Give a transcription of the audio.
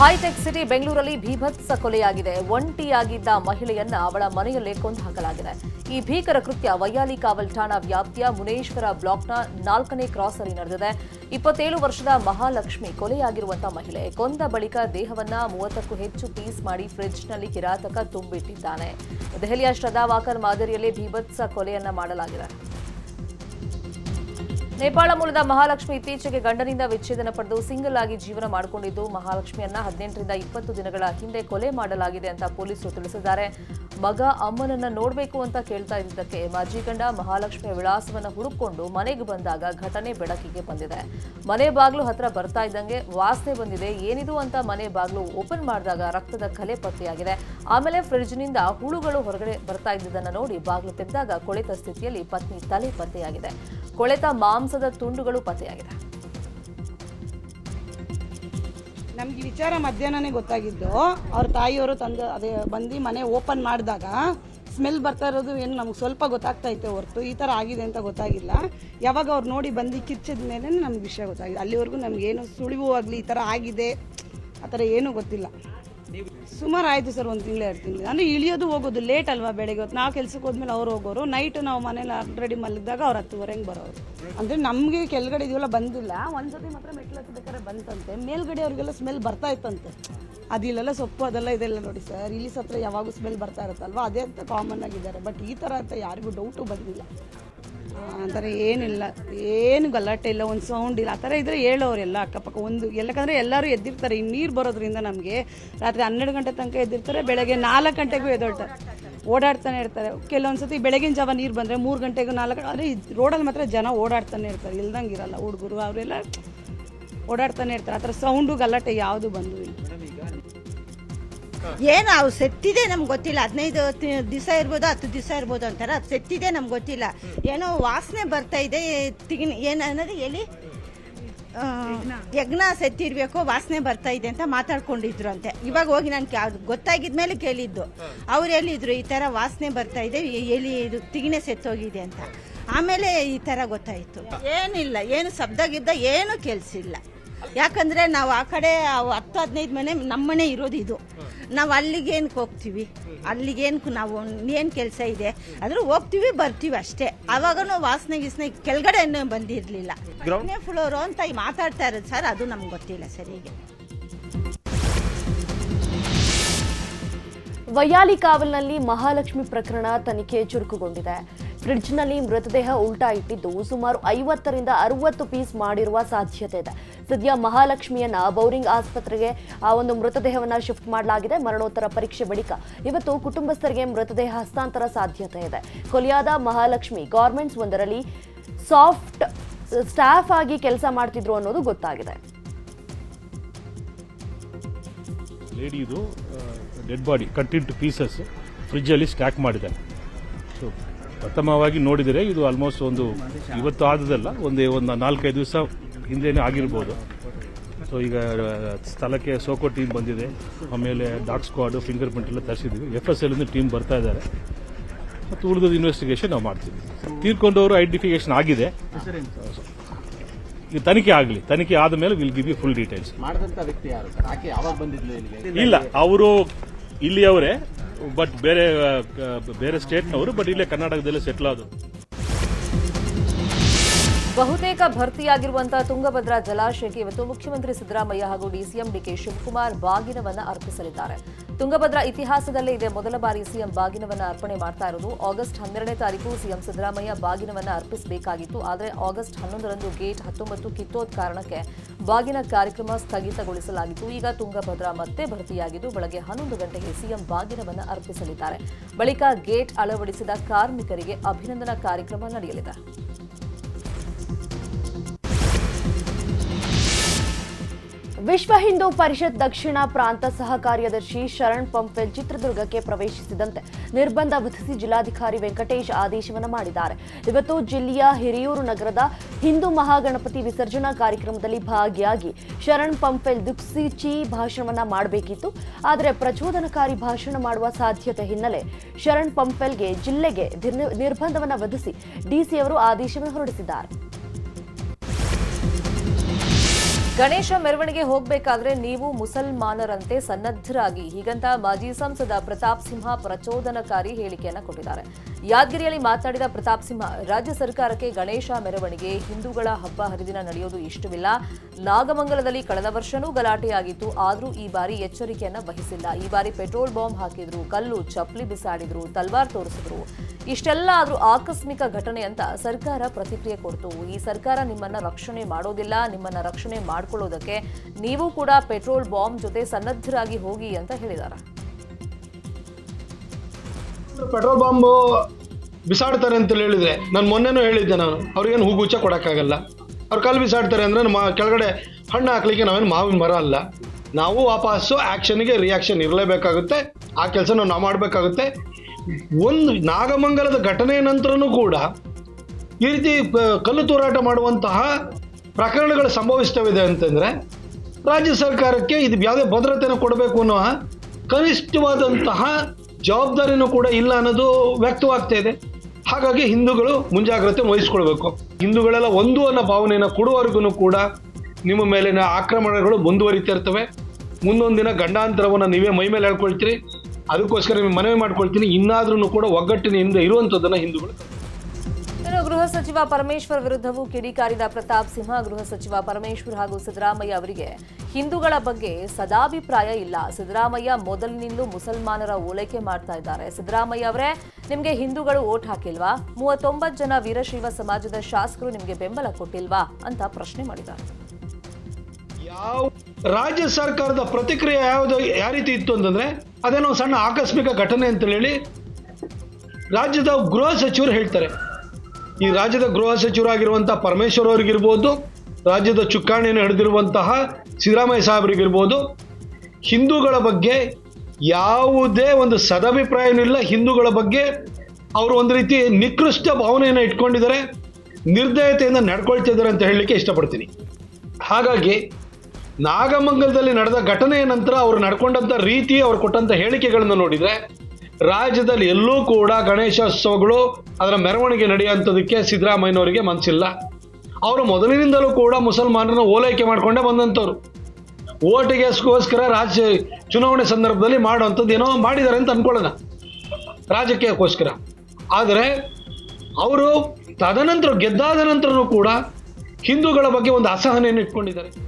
High tech city ಬೆಂಗಳೂರಲ್ಲಿ ಭೀಭತ್ಸ ಕೊಲೆಯಾಗಿದೆ. ಒಂಟಿಯಾಗಿದ್ದ ಮಹಿಳೆಯನ್ನ ಅವಳ ಮನೆಯಲ್ಲೇ ಕೊಂದು ಹಾಕಲಾಗಿದೆ. ಈ ಭೀಕರ ಕೃತ್ಯ ವೈಯಾಲಿ ಕಾವಲ್ ಠಾಣಾ ವ್ಯಾಪ್ತಿಯ ಮುನೇಶ್ವರ ಬ್ಲಾಕ್ನ ನಾಲ್ಕನೇ ಕ್ರಾಸಲ್ಲಿ ನಡೆದಿದೆ. ಇಪ್ಪತ್ತೇಳು ವರ್ಷದ ಮಹಾಲಕ್ಷ್ಮಿ ಕೊಲೆಯಾಗಿರುವಂತಹ ಮಹಿಳೆ ಕೊಂದ ಬಳಿಕ ದೇಹವನ್ನ ಮೂವತ್ತಕ್ಕೂ ಹೆಚ್ಚು ಪೀಸ್ ಮಾಡಿ ಫ್ರಿಡ್ಜ್ನಲ್ಲಿ ಕಿರಾತಕ ತುಂಬಿಟ್ಟಿದ್ದಾನೆ. ದೆಹಲಿಯ ಶ್ರದ್ಧಾ ವಾಕರ್ ಮಾದರಿಯಲ್ಲೇ ಭೀಭತ್ಸ ಕೊಲೆಯನ್ನ ಮಾಡಲಾಗಿದೆ. ನೇಪಾಳ ಮೂಲದ ಮಹಾಲಕ್ಷ್ಮಿ ಇತ್ತೀಚೆಗೆ ಗಂಡನಿಂದ ವಿಚ್ಛೇದನ ಪಡೆದು ಸಿಂಗಲ್ ಆಗಿ ಜೀವನ ಮಾಡಿಕೊಂಡಿದ್ದು, ಮಹಾಲಕ್ಷ್ಮಿಯನ್ನ ಹದಿನೆಂಟರಿಂದ ಇಪ್ಪತ್ತು ದಿನಗಳ ಹಿಂದೆ ಕೊಲೆ ಮಾಡಲಾಗಿದೆ ಅಂತ ಪೊಲೀಸರು ತಿಳಿಸಿದ್ದಾರೆ. ಮಗ ಅಮ್ಮನನ್ನ ನೋಡಬೇಕು ಅಂತ ಕೇಳ್ತಾ ಇದ್ದಕ್ಕೆ ಮಾಜಿ ಗಂಡ ಮಹಾಲಕ್ಷ್ಮಿಯ ವಿಳಾಸವನ್ನು ಹುಡುಕೊಂಡು ಮನೆಗೆ ಬಂದಾಗ ಘಟನೆ ಬೆಳಕಿಗೆ ಬಂದಿದೆ. ಮನೆ ಬಾಗಿಲು ಹತ್ರ ಬರ್ತಾ ಇದ್ದಂಗೆ ವಾಸನೆ ಬಂದಿದೆ. ಏನಿದು ಅಂತ ಮನೆ ಬಾಗಿಲು ಓಪನ್ ಮಾಡಿದಾಗ ರಕ್ತದ ಕಲೆ ಪತ್ತೆಯಾಗಿದೆ. ಆಮೇಲೆ ಫ್ರಿಡ್ಜ್ನಿಂದ ಹುಳುಗಳು ಹೊರಗಡೆ ಬರ್ತಾ ಇದ್ದುದನ್ನು ನೋಡಿ ಬಾಗಿಲು ತೆಗೆದಾಗ ಕೊಳೆತ ಸ್ಥಿತಿಯಲ್ಲಿ ಪತ್ನಿ ತಲೆ ಪತ್ತೆಯಾಗಿದೆ. ಕೊಳೆತ ಮಾಂಸದ ತುಂಡುಗಳು ಪತ್ತೆಯಾಗಿದೆ. ನಮ್ಗೆ ವಿಚಾರ ಮಧ್ಯಾಹ್ನನೇ ಗೊತ್ತಾಗಿದ್ದು, ಅವ್ರ ತಾಯಿಯವರು ತಂದು ಅದೇ ಬಂದು ಮನೆ ಓಪನ್ ಮಾಡಿದಾಗ ಸ್ಮೆಲ್ ಬರ್ತಾ ಇರೋದು ಏನು ನಮ್ಗೆ ಸ್ವಲ್ಪ ಗೊತ್ತಾಗ್ತಾ ಇತ್ತು ಹೊರತು, ಈ ಥರ ಆಗಿದೆ ಅಂತ ಗೊತ್ತಾಗಿಲ್ಲ. ಯಾವಾಗ ಅವ್ರು ನೋಡಿ ಬಂದು ಕಿಚ್ಚಿದ ಮೇಲೆ ನಮ್ಗೆ ವಿಷಯ ಗೊತ್ತಾಗಿದೆ. ಅಲ್ಲಿವರೆಗೂ ನಮಗೇನು ಸುಳಿವು ಆಗಲಿ ಈ ಥರ ಆಗಿದೆ, ಆ ಥರ ಏನೂ ಗೊತ್ತಿಲ್ಲ. ಸುಮಾರು ಆಯಿತು ಸರ್ ಒಂದು ತಿಂಗಳು ತಿಂಗಳು. ಅಂದರೆ ಇಳಿಯೋದು ಹೋಗೋದು ಲೇಟ್ ಅಲ್ವಾ ಬೆಳಗ್ಗೆ ಹೊತ್ತು? ನಾವು ಕೆಲ್ಸಕ್ಕೆ ಹೋದ್ಮೇಲೆ ಅವ್ರು ಹೋಗೋರು. ನೈಟ್ ನಾವು ಮನೇಲಿ ಆಲ್ರೆಡಿ ಮಲಗಿದಾಗ ಅವ್ರು ಹತ್ತುವರೆಗೆ ಬರೋರು. ಅಂದರೆ ನಮಗೆ ಕೆಳಗಡೆ ಇದೆಲ್ಲ ಬಂದಿಲ್ಲ. ಒಂದ್ಸತಿ ಮಾತ್ರ ಮೆಟ್ಲು ಹತ್ತಬೇಕಾದ್ರೆ ಬಂತಂತೆ. ಮೇಲ್ಗಡೆ ಅವ್ರಿಗೆಲ್ಲ ಸ್ಮೆಲ್ ಬರ್ತಾ ಇತ್ತಂತೆ. ಅದಿಲ್ಲೆಲ್ಲ ಸೊಪ್ಪು ಅದೆಲ್ಲ ಇದೆಲ್ಲ ನೋಡಿ ಸರ್? ಇಲ್ಲಿ ಹತ್ರ ಯಾವಾಗೂ ಸ್ಮೆಲ್ ಬರ್ತಾ ಇರುತ್ತಲ್ವ? ಅದೇ ಅಂತ ಕಾಮನ್ ಆಗಿದ್ದಾರೆ. ಬಟ್ ಈ ಥರ ಅಂತ ಯಾರಿಗೂ ಡೌಟು ಬಂದಿಲ್ಲ. ಆ ಏನಿಲ್ಲ, ಏನು ಗಲಾಟೆ ಇಲ್ಲ, ಒಂದು ಸೌಂಡ್ ಇಲ್ಲ. ಆ ಥರ ಇದ್ದರೆ ಹೇಳೋರೆಲ್ಲ ಅಕ್ಕಪಕ್ಕ. ಒಂದು ಎಲ್ಲಕಂದ್ರೆ ಎಲ್ಲರೂ ಎದ್ದಿರ್ತಾರೆ. ಈ ನೀರು ಬರೋದ್ರಿಂದ ನಮಗೆ ರಾತ್ರಿ ಹನ್ನೆರಡು ಗಂಟೆ ತನಕ ಎದ್ದಿರ್ತಾರೆ, ಬೆಳಗ್ಗೆ ನಾಲ್ಕು ಗಂಟೆಗೂ ಎದ್ದೊಳ್ತಾರೆ ಓಡಾಡ್ತಾನೆ ಇರ್ತಾರೆ. ಕೆಲವೊಂದು ಸತಿ ಬೆಳಗಿನ ಜಾವ ನೀರು ಬಂದರೆ ಮೂರು ಗಂಟೆಗೂ ನಾಲ್ಕು ಆದರೆ ರೋಡಲ್ಲಿ ಮಾತ್ರ ಜನ ಓಡಾಡ್ತಾನೆ ಇರ್ತಾರೆ. ಇಲ್ದಂಗೆ ಇರಲ್ಲ ಹುಡುಗರು, ಅವರೆಲ್ಲ ಓಡಾಡ್ತಾನೆ ಇರ್ತಾರೆ. ಆ ಥರ ಸೌಂಡು ಗಲಾಟೆ ಯಾವುದು ಬಂದು ಇಲ್ಲ. ಏನು ಅವು ಸೆತ್ತಿದೆ ನಮ್ಗೆ ಗೊತ್ತಿಲ್ಲ, ಹದಿನೈದು ದಿವಸ ಇರ್ಬೋದು, ಹತ್ತು ದಿವಸ ಇರ್ಬೋದು ಅಂತಾರೆ, ಅದು ಸೆತ್ತಿದೆ ನಮ್ಗೆ ಗೊತ್ತಿಲ್ಲ. ಏನೋ ವಾಸನೆ ಬರ್ತಾ ಇದೆ ತಿಗಿನ, ಏನು ಅನ್ನೋದು ಎಲ್ಲಿ ಯಜ್ಞ ಸೆತ್ತಿರ್ಬೇಕು ವಾಸನೆ ಬರ್ತಾ ಇದೆ ಅಂತ ಮಾತಾಡ್ಕೊಂಡಿದ್ರು ಅಂತೆ. ಇವಾಗ ಹೋಗಿ ನಾನು ಗೊತ್ತಾಗಿದ ಮೇಲೆ ಕೇಳಿದ್ದು. ಅವ್ರು ಹೇಳಿದ್ರು, ಈ ಥರ ವಾಸನೆ ಬರ್ತಾ ಇದೆ ಎಲ್ಲಿ ಇದು ತಿಗಿಣೆ ಸೆತ್ತೋಗಿದೆ ಅಂತ. ಆಮೇಲೆ ಈ ಥರ ಗೊತ್ತಾಯಿತು. ಏನಿಲ್ಲ, ಏನು ಶಬ್ದಗಿದ್ದ, ಏನೂ ಕೆಲ್ಸಿಲ್ಲ ಯಾಕಂದ್ರೆ ನಾವು ಆ ಕಡೆ ಹತ್ತು ಹದಿನೈದು ಮನೆ ನಮ್ಮನೆ ಇರೋದು ಇದು. ನಾವು ಅಲ್ಲಿಗೇನಕ್ಕೆ ಹೋಗ್ತೀವಿ? ಅಲ್ಲಿಗೇನಕ್ಕೆ ನಾವು ಏನು ಕೆಲಸ ಇದೆ? ಆದರೂ ಹೋಗ್ತೀವಿ ಬರ್ತೀವಿ ಅಷ್ಟೇ. ಅವಾಗನು ವಾಸನೆ ಗೀಸನೆ ಕೆಳಗಡೆ ಬಂದಿರ್ಲಿಲ್ಲ. ಬಂದಿರಲಿಲ್ಲ ಫ್ಲೋರು ಅಂತ ಮಾತಾಡ್ತಾ ಇರೋದು ಸರ್ ಅದು ನಮ್ಗೆ ಗೊತ್ತಿಲ್ಲ ಸರಿಗೆ ವಯಾಲಿ ಕಾವಲ್ನಲ್ಲಿ ಮಹಾಲಕ್ಷ್ಮಿ ಪ್ರಕರಣ ತನಿಖೆ ಚುರುಕುಗೊಂಡಿದೆ. ಫ್ರಿಡ್ಜ್ನಲ್ಲಿ ಮೃತದೇಹ ಉಲ್ಟಾ ಇಟ್ಟಿದ್ದು ಸುಮಾರು ಐವತ್ತರಿಂದ ಅರವತ್ತು ಪೀಸ್ ಮಾಡಿರುವ ಸಾಧ್ಯತೆ ಇದೆ. ಸದ್ಯ ಮಹಾಲಕ್ಷ್ಮಿಯನ್ನ ಬೌರಿಂಗ್ ಆಸ್ಪತ್ರೆಗೆ ಆ ಒಂದು ಮೃತದೇಹವನ್ನ ಶಿಫ್ಟ್ ಮಾಡಲಾಗಿದೆ. ಮರಣೋತ್ತರ ಪರೀಕ್ಷೆ ಬಳಿಕ ಇವತ್ತು ಕುಟುಂಬಸ್ಥರಿಗೆ ಮೃತದೇಹ ಹಸ್ತಾಂತರ ಸಾಧ್ಯತೆ ಇದೆ. ಕೊಲಿಯಾದ ಮಹಾಲಕ್ಷ್ಮಿ ಗಾರ್ಮೆಂಟ್ಸ್ ಒಂದರಲ್ಲಿ ಸಾಫ್ಟ್ ಸ್ಟಾಫ್ ಆಗಿ ಕೆಲಸ ಮಾಡ್ತಿದ್ರು ಅನ್ನೋದು ಗೊತ್ತಾಗಿದೆ. ಲೇಡಿದು dead body cut in two pieces ಫ್ರಿಜ್ಜಲ್ಲಿ ಸ್ಟ್ಯಾಕ್ ಮಾಡಿದ್ದಾರೆ ಸೊ ಪ್ರಥಮವಾಗಿ ನೋಡಿದರೆ ಇದು ಆಲ್ಮೋಸ್ಟ್ ಒಂದು ಇವತ್ತು ಆದದಲ್ಲ ಒಂದೇ ಒಂದು ನಾಲ್ಕೈದು ದಿವಸ ಹಿಂದೆನೇ ಆಗಿರ್ಬೋದು. ಸೊ ಈಗ ಸ್ಥಳಕ್ಕೆ ಸೋಕೋ ಟೀಮ್ ಬಂದಿದೆ. ಆಮೇಲೆ ಡಾಕ್ ಸ್ಕ್ವಾಡು ಫಿಂಗರ್ ಪ್ರಿಂಟ್ ಎಲ್ಲ ತರಿಸಿದ್ವಿ. ಎಫ್ ಎಸ್ ಎಲ್ಲಿಂದ ಟೀಮ್ ಬರ್ತಾ ಇದ್ದಾರೆ. ಮತ್ತು ಉಳಿದ ಇನ್ವೆಸ್ಟಿಗೇಷನ್ ನಾವು ಮಾಡ್ತೀವಿ. ತೀರ್ಕೊಂಡವರು ಐಡೆಂಟಿಫಿಕೇಷನ್ ಆಗಿದೆ. ಈಗ ತನಿಖೆ ಆಗಲಿ ತನಿಖೆ ಆದ ಮೇಲೆ will give you full details ಇಲ್ಲ ಅವರು ಇಲ್ಲಿಯವರೇ ಬಟ್ ಬೇರೆ ಬೇರೆ ಸ್ಟೇಟ್ನವರು ಬಟ್ ಇಲ್ಲೇ ಕರ್ನಾಟಕದಲ್ಲೇ ಸೆಟ್ಲ್ ಆದವರು ಬಹುತೇಕ ಭರ್ತಿಯಾಗಿರುವಂತಹ ತುಂಗಭದ್ರಾ ಜಲಾಶಯಕ್ಕೆ ಇವತ್ತು ಮುಖ್ಯಮಂತ್ರಿ ಸಿದ್ದರಾಮಯ್ಯ ಹಾಗೂ ಡಿಸಿಎಂ ಡಿಕೆ ಶಿವಕುಮಾರ್ ಬಾಗಿನವನ್ನ ಅರ್ಪಿಸಲಿದ್ದಾರೆ. ತುಂಗಭದ್ರಾ ಇತಿಹಾಸದಲ್ಲೇ ಇದೆ ಮೊದಲ ಬಾರಿ ಸಿಎಂ ಬಾಗಿನವನ್ನ ಅರ್ಪಣೆ ಮಾಡ್ತಾ ಇರೋದು. ಆಗಸ್ಟ್ ಹನ್ನೆರಡನೇ ತಾರೀಕು ಸಿಎಂ ಸಿದ್ದರಾಮಯ್ಯ ಬಾಗಿನವನ್ನ ಅರ್ಪಿಸಬೇಕಾಗಿತ್ತು. ಆದರೆ ಆಗಸ್ಟ್ ಹನ್ನೊಂದರಂದು ಗೇಟ್ ಹತ್ತೊಂಬತ್ತು ಕಿತ್ತೋದ್ ಕಾರಣಕ್ಕೆ ಬಾಗಿನ ಕಾರ್ಯಕ್ರಮ ಸ್ಥಗಿತಗೊಳಿಸಲಾಗಿತ್ತು. ಈಗ ತುಂಗಭದ್ರಾ ಮತ್ತೆ ಭರ್ತಿಯಾಗಿದ್ದು ಬೆಳಗ್ಗೆ ಹನ್ನೊಂದು ಗಂಟೆಗೆ ಸಿಎಂ ಬಾಗಿನವನ್ನ ಅರ್ಪಿಸಲಿದ್ದಾರೆ. ಬಳಿಕ ಗೇಟ್ ಅಳವಡಿಸಿದ ಕಾರ್ಮಿಕರಿಗೆ ಅಭಿನಂದನಾ ಕಾರ್ಯಕ್ರಮ ನಡೆಯಲಿದೆ. ವಿಶ್ವ ಹಿಂದೂ ಪರಿಷತ್ ದಕ್ಷಿಣ ಪ್ರಾಂತ ಸಹ ಕಾರ್ಯದರ್ಶಿ ಶರಣ್ ಪಂಪೆಲ್ ಚಿತ್ರದುರ್ಗಕ್ಕೆ ಪ್ರವೇಶಿಸಿದಂತೆ ನಿರ್ಬಂಧ ವಿಧಿಸಿ ಜಿಲ್ಲಾಧಿಕಾರಿ ವೆಂಕಟೇಶ್ ಆದೇಶವನ್ನು ಮಾಡಿದ್ದಾರೆ. ಇವತ್ತು ಜಿಲ್ಲೆಯ ಹಿರಿಯೂರು ನಗರದ ಹಿಂದೂ ಮಹಾಗಣಪತಿ ವಿಸರ್ಜನಾ ಕಾರ್ಯಕ್ರಮದಲ್ಲಿ ಭಾಗಿಯಾಗಿ ಶರಣ್ ಪಂಪೆಲ್ ದುಕ್ಸಿಚಿ ಭಾಷಣವನ್ನ ಮಾಡಬೇಕಿತ್ತು. ಆದರೆ ಪ್ರಚೋದನಕಾರಿ ಭಾಷಣ ಮಾಡುವ ಸಾಧ್ಯತೆ ಹಿನ್ನೆಲೆ ಶರಣ್ ಪಂಪೆಲ್ಗೆ ಜಿಲ್ಲೆಗೆ ನಿರ್ಬಂಧವನ್ನು ವಿಧಿಸಿ ಡಿಸಿಯವರು ಆದೇಶವನ್ನು ಹೊರಡಿಸಿದ್ದಾರೆ. ಗಣೇಶ ಮೆರವಣಿಗೆ ಹೋಗಬೇಕಾದ್ರೆ ನೀವು ಮುಸಲ್ಮಾನರಂತೆ ಸನ್ನದ್ಧರಾಗಿ, ಹೀಗಂತ ಮಾಜಿ ಸಂಸದ ಪ್ರತಾಪ್ ಸಿಂಹ ಪ್ರಚೋದನಕಾರಿ ಹೇಳಿಕೆಯನ್ನು ಕೊಟ್ಟಿದ್ದಾರೆ. ಯಾದಗಿರಿಯಲ್ಲಿ ಮಾತನಾಡಿದ ಪ್ರತಾಪ್ ಸಿಂಹ, ರಾಜ್ಯ ಸರ್ಕಾರಕ್ಕೆ ಗಣೇಶ ಮೆರವಣಿಗೆ ಹಿಂದೂಗಳ ಹಬ್ಬ ಹರಿದಿನ ನಡೆಯೋದು ಇಷ್ಟವಿಲ್ಲ. ನಾಗಮಂಗಲದಲ್ಲಿ ಕಳೆದ ವರ್ಷನೂ ಗಲಾಟೆಯಾಗಿತ್ತು, ಆದರೂ ಈ ಬಾರಿ ಎಚ್ಚರಿಕೆಯನ್ನು ವಹಿಸಿಲ್ಲ. ಈ ಬಾರಿ ಪೆಟ್ರೋಲ್ ಬಾಂಬ್ ಹಾಕಿದ್ರು, ಕಲ್ಲು, ಚಪ್ಪಲಿ ಬಿಸಾಡಿದ್ರು, ತಲ್ವಾರ್ ತೋರಿಸಿದ್ರು. ಇಷ್ಟೆಲ್ಲ ಆದರೂ ಆಕಸ್ಮಿಕ ಘಟನೆ ಅಂತ ಸರ್ಕಾರ ಪ್ರತಿಕ್ರಿಯೆ ಕೊಡ್ತು. ಈ ಸರ್ಕಾರ ನಿಮ್ಮನ್ನ ರಕ್ಷಣೆ ಮಾಡೋದಿಲ್ಲ, ನಿಮ್ಮನ್ನ ರಕ್ಷಣೆ ಮಾಡ್ಕೊಳ್ಳೋದಕ್ಕೆ ನೀವು ಕೂಡ ಪೆಟ್ರೋಲ್ ಬಾಂಬ್ ಜೊತೆ ಸನ್ನದ್ಧರಾಗಿ ಹೋಗಿ ಅಂತ ಹೇಳಿದ್ದಾರೆ ಪೆಟ್ರೋಲ್ ಬಾಂಬ್ ಬಿಸಾಡ್ತಾರೆ ಅಂತ ಹೇಳಿದ್ರೆ, ನಾನು ಮೊನ್ನೆನೂ ಹೇಳಿದ್ದೆ ನಾನು, ಅವ್ರಿಗೇನು ಹೂಗುಚ್ಚ ಕೊಡೋಕ್ಕಾಗಲ್ಲ. ಅವ್ರು ಕಾಲು ಬಿಸಾಡ್ತಾರೆ ಅಂದರೆ ನಮ್ಮ ಕೆಳಗಡೆ ಹಣ್ಣು ಹಾಕ್ಲಿಕ್ಕೆ ನಾವೇನು ಮಾವಿನ ಮರ ಅಲ್ಲ. ನಾವು ವಾಪಸ್ಸು ಆ್ಯಕ್ಷನ್ಗೆ ರಿಯಾಕ್ಷನ್ ಇರಲೇಬೇಕಾಗುತ್ತೆ. ಆ ಕೆಲಸ ನಾವು ಮಾಡಬೇಕಾಗುತ್ತೆ. ಒಂದು ನಾಗಮಂಗಲದ ಘಟನೆಯ ನಂತರನೂ ಕೂಡ ಈ ರೀತಿ ಕಲ್ಲು ತೂರಾಟ ಮಾಡುವಂತಹ ಪ್ರಕರಣಗಳು ಸಂಭವಿಸ್ತವಿದೆ ಅಂತಂದರೆ ರಾಜ್ಯ ಸರ್ಕಾರಕ್ಕೆ ಇದು ಯಾವುದೇ ಭದ್ರತೆಯನ್ನು ಕೊಡಬೇಕು ಅನ್ನೋ ಕನಿಷ್ಠವಾದಂತಹ ಜವಾಬ್ದಾರಿನೂ ಕೂಡ ಇಲ್ಲ ಅನ್ನೋದು ವ್ಯಕ್ತವಾಗ್ತಾ ಇದೆ. ಹಾಗಾಗಿ ಹಿಂದೂಗಳು ಮುಂಜಾಗ್ರತೆ ವಹಿಸ್ಕೊಳ್ಬೇಕು. ಹಿಂದೂಗಳೆಲ್ಲ ಒಂದು ಅನ್ನೋ ಭಾವನೆಯನ್ನು ಕೊಡುವವರೆಗೂ ಕೂಡ ನಿಮ್ಮ ಮೇಲಿನ ಆಕ್ರಮಣಗಳು ಮುಂದುವರಿತಾ ಇರ್ತವೆ. ಮುಂದೊಂದು ದಿನ ಗಂಡಾಂತರವನ್ನು ನೀವೇ ಮೈ ಮೇಲೆ ಹೇಳ್ಕೊಳ್ತೀರಿ. ಅದಕ್ಕೋಸ್ಕರ ನಿಮಗೆ ಮನವಿ ಮಾಡ್ಕೊಳ್ತೀನಿ. ಇನ್ನಾದ್ರೂ ಕೂಡ ಒಗ್ಗಟ್ಟಿನಿಂದ ಇರುವಂಥದ್ದನ್ನು ಹಿಂದೂಗಳು ಗೃಹ ಸಚಿವ ಪರಮೇಶ್ವರ್ ವಿರುದ್ಧವೂ ಕಿಡಿಕಾರಿದ ಪ್ರತಾಪ್ ಸಿಂಹ, ಗೃಹ ಸಚಿವ ಪರಮೇಶ್ವರ್ ಹಾಗೂ ಸಿದ್ದರಾಮಯ್ಯ ಅವರಿಗೆ ಹಿಂದೂಗಳ ಬಗ್ಗೆ ಸದಾಭಿಪ್ರಾಯ ಇಲ್ಲ. ಸಿದ್ದರಾಮಯ್ಯ ಮೊದಲಿನಿಂದಲೂ ಮುಸಲ್ಮಾನರ ಓಲೈಕೆ ಮಾಡ್ತಾ ಇದ್ದಾರೆ. ಸಿದ್ದರಾಮಯ್ಯ ಅವರೇ, ನಿಮಗೆ ಹಿಂದೂಗಳು ಓಟ್ ಹಾಕಿಲ್ವಾ? ಮೂವತ್ತೊಂಬತ್ತು ಜನ ವೀರಶೈವ ಸಮಾಜದ ಶಾಸಕರು ನಿಮಗೆ ಬೆಂಬಲ ಕೊಟ್ಟಿಲ್ವಾ? ಅಂತ ಪ್ರಶ್ನೆ ಮಾಡಿದ್ದಾರೆ. ಯಾವ ರಾಜ್ಯ ಸರ್ಕಾರದ ಪ್ರತಿಕ್ರಿಯೆ ಯಾವುದು, ಯಾವ ರೀತಿ ಇತ್ತು ಅಂತಂದ್ರೆ, ಅದೇನೋ ಸಣ್ಣ ಆಕಸ್ಮಿಕ ಘಟನೆ ಅಂತ ಹೇಳಿ ರಾಜ್ಯದ ಗೃಹ ಸಚಿವರು ಹೇಳ್ತಾರೆ. ಈ ರಾಜ್ಯದ ಗೃಹ ಸಚಿವರಾಗಿರುವಂತಹ ಪರಮೇಶ್ವರ್ ಅವರಿಗಿರ್ಬೋದು, ರಾಜ್ಯದ ಚುಕ್ಕಾಣಿಯನ್ನು ಹಿಡಿದಿರುವಂತಹ ಸಿದ್ದರಾಮಯ್ಯ ಸಾಹೇಬರಿಗಿರ್ಬೋದು, ಹಿಂದೂಗಳ ಬಗ್ಗೆ ಯಾವುದೇ ಒಂದು ಸದಭಿಪ್ರಾಯವೂ ಇಲ್ಲ. ಹಿಂದೂಗಳ ಬಗ್ಗೆ ಅವರು ಒಂದು ರೀತಿ ನಿಕೃಷ್ಟ ಭಾವನೆಯನ್ನು ಇಟ್ಕೊಂಡಿದ್ದಾರೆ, ನಿರ್ದಯತೆಯಿಂದ ನಡ್ಕೊಳ್ತಿದ್ದಾರೆ ಅಂತ ಹೇಳಲಿಕ್ಕೆ ಇಷ್ಟಪಡ್ತೀನಿ. ಹಾಗಾಗಿ ನಾಗಮಂಗಲದಲ್ಲಿ ನಡೆದ ಘಟನೆಯ ನಂತರ ಅವರು ನಡ್ಕೊಂಡಂಥ ರೀತಿ ಅವರು ಕೊಟ್ಟಂಥ ಹೇಳಿಕೆಗಳನ್ನು ನೋಡಿದರೆ ರಾಜ್ಯದಲ್ಲಿ ಎಲ್ಲೂ ಕೂಡ ಗಣೇಶೋತ್ಸವಗಳು ಅದರ ಮೆರವಣಿಗೆ ನಡೆಯುವಂಥದಕ್ಕೆ ಸಿದ್ದರಾಮಯ್ಯನವರಿಗೆ ಮನಸ್ಸಿಲ್ಲ ಅವರು ಮೊದಲಿನಿಂದಲೂ ಕೂಡ ಮುಸಲ್ಮಾನರನ್ನು ಓಲೈಕೆ ಮಾಡಿಕೊಂಡೇ ಬಂದಂಥವ್ರು. ಓಟಿಗೆಗೋಸ್ಕರ ರಾಜ್ಯ ಚುನಾವಣೆ ಸಂದರ್ಭದಲ್ಲಿ ಮಾಡುವಂಥದ್ದು ಏನೋ ಮಾಡಿದ್ದಾರೆ ಅಂತ ಅನ್ಕೊಳ್ಳೋಣ. ರಾಜಕೀಯಕ್ಕೋಸ್ಕರ. ಆದರೆ ಅವರು ತದನಂತರ ಗೆದ್ದಾದ ನಂತರನೂ ಕೂಡ ಹಿಂದೂಗಳ ಬಗ್ಗೆ ಒಂದು ಅಸಹನೆಯನ್ನು ಇಟ್ಕೊಂಡಿದ್ದಾರೆ.